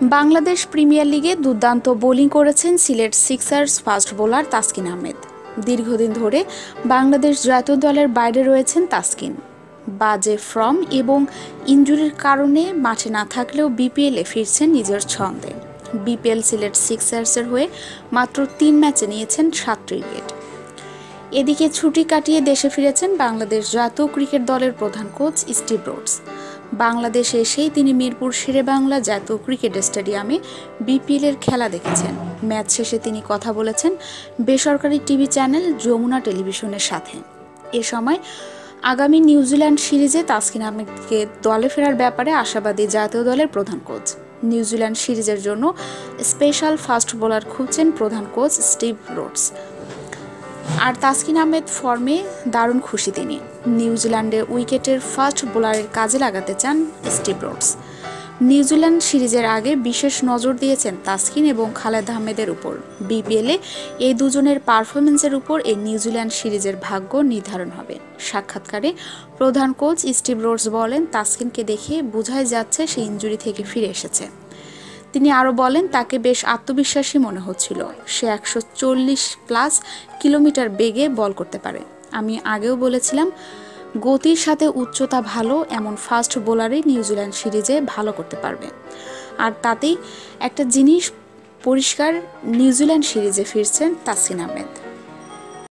Bangladesh premier লিগে দুর্দান্ত bowling করেছেন Sylhet sixers fast bowler Taskin Ahmed. দীর্ঘদিন ধরে বাংলাদেশ জাতীয় দলের বাইরে রয়েছেন তাসকিন। বাজে ফর্ম এবং ইঞ্জুরির কারণে মাঠে না থাকলেও বিপিএলে ফিরছেন নিজের ছন্দে। বিপিএল সিলেট সিক্সার্সের হয়ে মাত্র তিন ম্যাচে নিয়েছেন সাতটি উইকেট। এদিকে ছুটি কাটিয়ে দেশে ফিরেছেন বাংলাদেশ জাতীয় ক্রিকেট দলের প্রধান কোচ স্টিভ রোডস। বাংলাদেশে এসেই তিনি মিরপুর শেরেবাংলা জাতীয় ক্রিকেট স্টেডিয়ামে বিপিএলের খেলা দেখেছেন। ম্যাচ শেষে তিনি কথা বলেছেন বেসরকারি টিভি চ্যানেল যমুনা টেলিভিশনের সাথে। এ সময় আগামী নিউজিল্যান্ড সিরিজে তাসকিন আহমেদকে দলে ফেরার ব্যাপারে আশাবাদী জাতীয় দলের প্রধান কোচ। নিউজিল্যান্ড সিরিজের জন্য স্পেশাল ফাস্ট বোলার খুঁজছেন প্রধান কোচ স্টিভ রোডস। আর তাসকিন আহমেদ ফর্মে দারুণ খুশি তিনি। নিউজিল্যান্ডের উইকেটের ফার্স্ট বোলারের কাজে লাগাতে চান স্টিভ রোডস নিউজিল্যান্ড সিরিজের আগে বিশেষ নজর দিয়েছেন তাসকিন এবং খালেদ আহমেদের উপর। বিপিএলে এই দুজনের পারফরমেন্সের উপর এই নিউজিল্যান্ড সিরিজের ভাগ্য নির্ধারণ হবে। সাক্ষাৎকারে প্রধান কোচ স্টিভ রোডস বলেন, তাসকিনকে দেখে বোঝাই যাচ্ছে সে ইঞ্জুরি থেকে ফিরে এসেছে। তিনি আরও বলেন, তাকে বেশ আত্মবিশ্বাসী মনে হচ্ছিল। সে একশো চল্লিশ প্লাস কিলোমিটার বেগে বল করতে পারে। আমি আগেও বলেছিলাম, গতির সাথে উচ্চতা ভালো এমন ফাস্ট বোলারই নিউজিল্যান্ড সিরিজে ভালো করতে পারবে। আর তাতেই একটা জিনিস পরিষ্কার, নিউজিল্যান্ড সিরিজে ফিরছেন তাসিন আহমেদ।